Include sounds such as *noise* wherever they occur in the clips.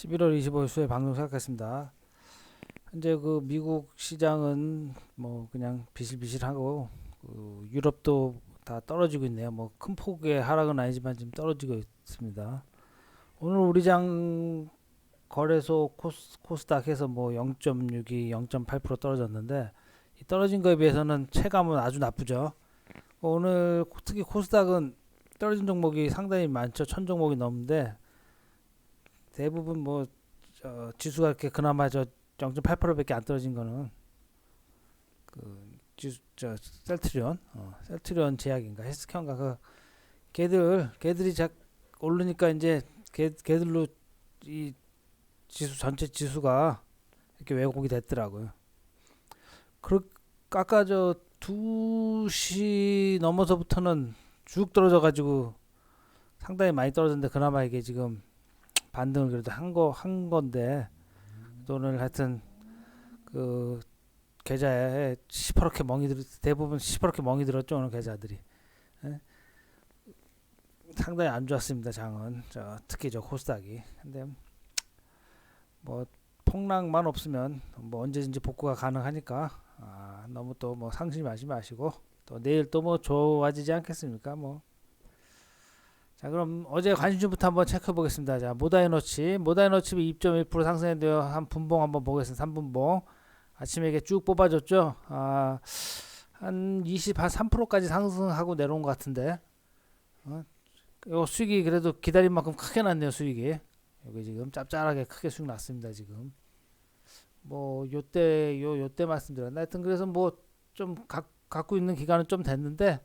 11월 25일 수요일 방송 시작했습니다. 현재 그 미국 시장은 뭐 그냥 비실비실하고 그 유럽도 다 떨어지고 있네요. 뭐 큰 폭의 하락은 아니지만 지금 떨어지고 있습니다. 오늘 우리 장 거래소 코스, 코스닥에서 뭐 0.62, 0.8% 떨어졌는데 이 떨어진 거에 비해서는 체감은 아주 나쁘죠. 오늘 특히 코스닥은 떨어진 종목이 상당히 많죠. 천 종목이 넘는데 대부분 뭐 저, 지수가 이렇게 그나마 저 0.8%밖에 안 떨어진 거는 그 지수 저 셀트리온 어, 셀트리온 제약인가 헬스케어인가 그 걔들 걔들이 작 오르니까 이제 걔 걔들로 이 지수 전체 지수가 이렇게 왜곡이 됐더라고요. 그 아까 저 2시 넘어서부터는 쭉 떨어져 가지고 상당히 많이 떨어졌는데 그나마 이게 지금 반등을 그래도 한 거 한 건데 또 오늘 하여튼 그 계좌에 시퍼렇게 멍이 들 대부분 시퍼렇게 멍이 들었죠 오늘 계좌들이. 예? 상당히 안 좋았습니다 장은. 저 특히 저 코스닥이. 근데 뭐 폭락만 없으면 뭐 언제든지 복구가 가능하니까 아, 너무 또 뭐 상심 하지 마시고 또 내일 또 뭐 좋아지지 않겠습니까? 뭐 자 그럼 어제 관심주부터 한번 체크해 보겠습니다. 자 모다이너치 모다이너치 2.1% 상승했는데요. 한 분봉 한번 보겠습니다. 3분봉 아침에 이게 쭉 뽑아줬죠. 아, 한 20, 한 3%까지 상승하고 내려온 것 같은데 어? 요 수익이 그래도 기다린 만큼 크게 났네요. 수익이 여기 지금 짭짤하게 크게 수익 났습니다. 지금 뭐 요때 요 요때 말씀드렸나 하여튼 그래서 뭐 좀 갖고 있는 기간은 좀 됐는데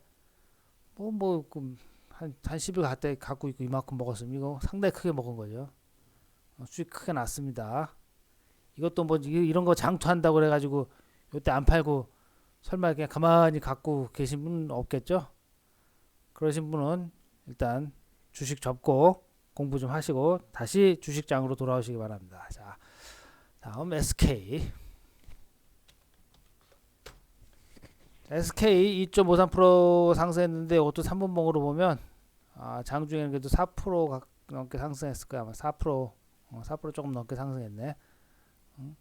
뭐뭐 그 한, 한 10일 갔다 갖고 있고 이만큼 먹었으면 이거 상당히 크게 먹은 거죠. 어, 수익 크게 났습니다. 이것도 뭐 이- 이런 거 장투한다고 그래가지고 요때 안 팔고 설마 그냥 가만히 갖고 계신 분은 없겠죠? 그러신 분은 일단 주식 접고 공부 좀 하시고 다시 주식장으로 돌아오시기 바랍니다. 자, 다음 SK. SK 2.53% 상승했는데 이것도 3분봉으로 보면 아, 장중에는 그래도 4% 가- 넘게 상승했을 거야 아마 4% 어, 4% 조금 넘게 상승했네. 음.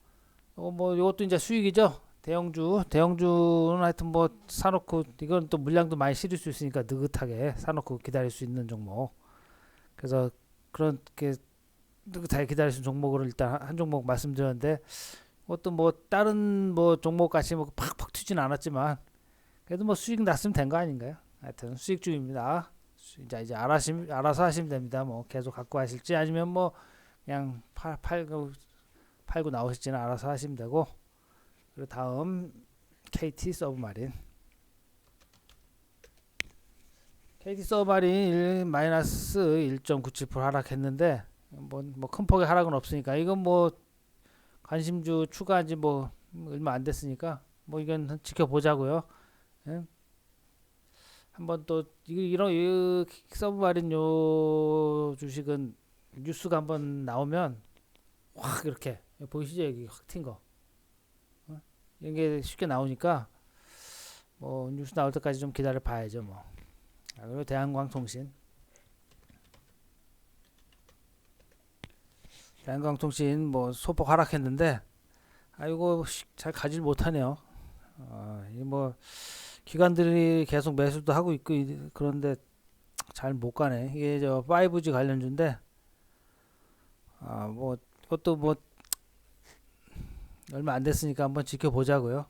어, 뭐 이것도 이제 수익이죠. 대형주 대형주는 하여튼 뭐 사놓고 이건 또 물량도 많이 실을 수 있으니까 느긋하게 사놓고 기다릴 수 있는 종목. 그래서 그렇게 느긋하게 기다릴 수 있는 종목을 일단 한- 한 종목 말씀드렸는데 그것도 뭐 다른 뭐 종목 같이 뭐 팍팍 튀진 않았지만 그래도 뭐 수익 났으면 된 거 아닌가요? 하여튼 수익 중입니다. 수- 이제 이제 알아시, 알아서 하시면 됩니다. 뭐 계속 갖고 하실지 아니면 뭐 그냥 팔, 팔고 팔고 나오실지는 알아서 하시면 되고 그리고 다음 KT 서브마린 KT 서브마린 일- 마이너스 1.97% 하락했는데 뭐 뭐큰 폭의 하락은 없으니까 이건 뭐 관심주 추가한 지 뭐 얼마 안 됐으니까 뭐 이건 지켜보자고요. 예? 한번 또 이- 이런 이 서브마린 요 주식은 뉴스가 한번 나오면 확 이렇게 보이시죠 여기 확 튄 거. 어? 이게 쉽게 나오니까 뭐 뉴스 나올 때까지 좀 기다려 봐야죠 뭐. 아, 그리고 대한광통신. 대한광통신 뭐 소폭 하락했는데 아이고 시- 잘 가질 못하네요. 아, 이뭐 기관들이 계속 매수도 하고 있고 이- 그런데 잘 못 가네. 이게 저 5G 관련주인데 아 뭐 그것도 뭐 얼마 안 됐으니까 한번 지켜보자고요.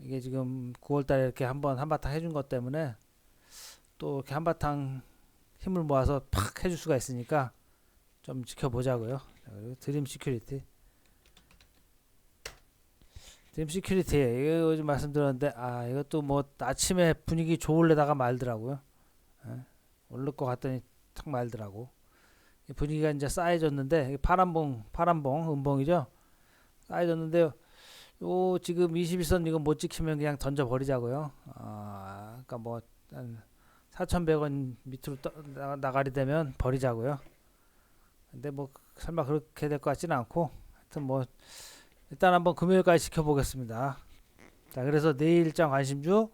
이게 지금 9월달에 이렇게 한번 한바탕 해준 것 때문에 또 이렇게 한바탕 힘을 모아서 팍 해줄 수가 있으니까 좀 지켜보자고요. 드림 시큐리티. 드림 시큐리티 이거 요즘 말씀드렸는데 아 이것도 뭐 아침에 분위기 좋을래다가 말더라고요. 예? 오를 것 같더니 탁 말더라고. 이 분위기가 이제 쌓여졌는데 이 파란봉 파란봉 음봉이죠. 쌓여졌는데요. 요 지금 21선 이거 못 지키면 그냥 던져 버리자고요. 아, 그러니까 뭐 한 4,100원 밑으로 떠, 나, 나가리 되면 버리자고요. 근데 뭐 설마 그렇게 될 것 같지는 않고 하여튼 뭐 일단 한번 금요일까지 지켜보겠습니다. 자, 그래서 내일 일정 관심주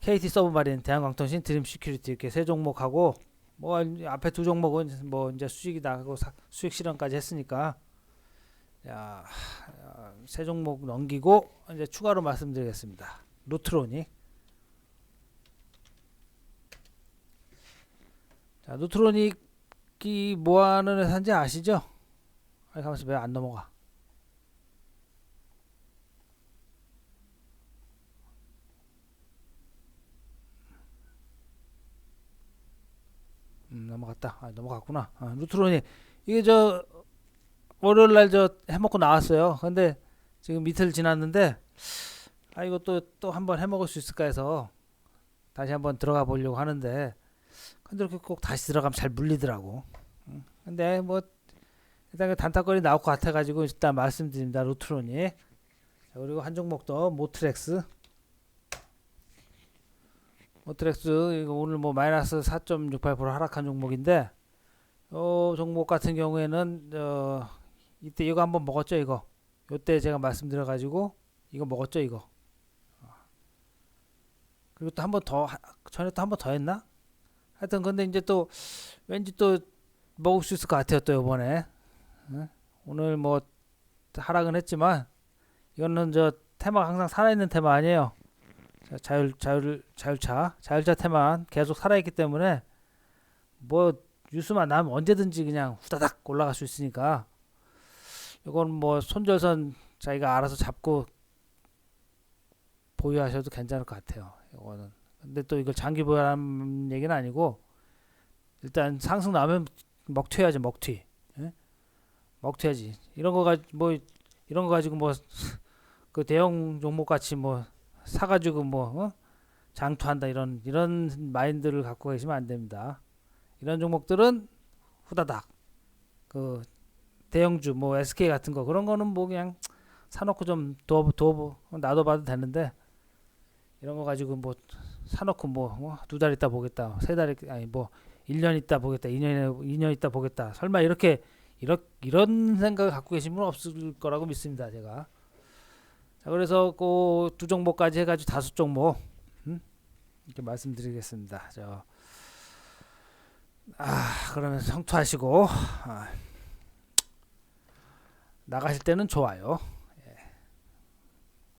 KT 서브마린, 대한광통신, 드림 시큐리티 이렇게 세 종목하고 뭐 앞에 두 종목은 뭐 이제 수익이 나고 사- 수익 실현까지 했으니까 야, 야, 세 종목 넘기고 이제 추가로 말씀드리겠습니다. 루트로닉. 자, 루트로닉이 뭐 하는 회사인지 아시죠? 아니 가만있어 왜 안 넘어가? 음, 넘어갔다. 아, 넘어갔구나. 아, 루트로닉 이게 저 월요일 날 저 해먹고 나왔어요. 근데 지금 이틀 지났는데 아 이거 또또 한번 해먹을 수 있을까 해서 다시 한번 들어가 보려고 하는데 근데 이렇게 꼭 다시 들어가면 잘 물리더라고. 음, 근데 뭐 일단 그 단타거리 나올 것 같아가지고 일단 말씀드립니다. 자, 그리고 한 종목 더 모트렉스 모트렉스 이거 오늘 뭐 마이너스 4.68% 하락한 종목인데 어 종목 같은 경우에는 어 이때 이거 한번 먹었죠 이거? 요때 제가 말씀드려 가지고 이거 먹었죠 이거? 그리고 또 한 번 더 전에 또 한 번 더 했나? 하여튼 근데 이제 또 왠지 또 먹을 수 있을 것 같아요 또 이번에. 응? 오늘 뭐 하락은 했지만 이거는 저 테마가 항상 살아있는 테마 아니에요 자, 자율 자율 자율차 자율차 테마 계속 살아있기 때문에 뭐 뉴스만 나면 언제든지 그냥 후다닥 올라갈 수 있으니까 이건 뭐 손절선 자기가 알아서 잡고 보유하셔도 괜찮을 것 같아요. 이거는 근데 또 이걸 장기 보유하는 얘기는 아니고 일단 상승 나면 먹튀해야지 먹튀. 예? 먹튀해야지. 이런 거 가지 뭐 이런 거 가지고 뭐 *laughs* 그 대형 종목 같이 뭐 사가지고 뭐 어? 장투한다 이런 이런 마인드를 갖고 계시면 안 됩니다. 이런 종목들은 후다닥 그 대형주 뭐 SK 같은 거 그런 거는 뭐 그냥 사놓고 좀둬둬 놔둬봐도 되는데 이런 거 가지고 뭐 사놓고 뭐 두달 있다 보겠다 세 달 아니 뭐 1년 있다 보겠다 2년 2년 있다 보겠다 설마 이렇게 이런 이런 생각을 갖고 계신 분은 없을 거라고 믿습니다 제가 자 그래서 그 두 종목까지 해가지고 다섯 종목 음? 이렇게 말씀드리겠습니다 저 아, 그러면 성투하시고 아, 나가실 때는 좋아요.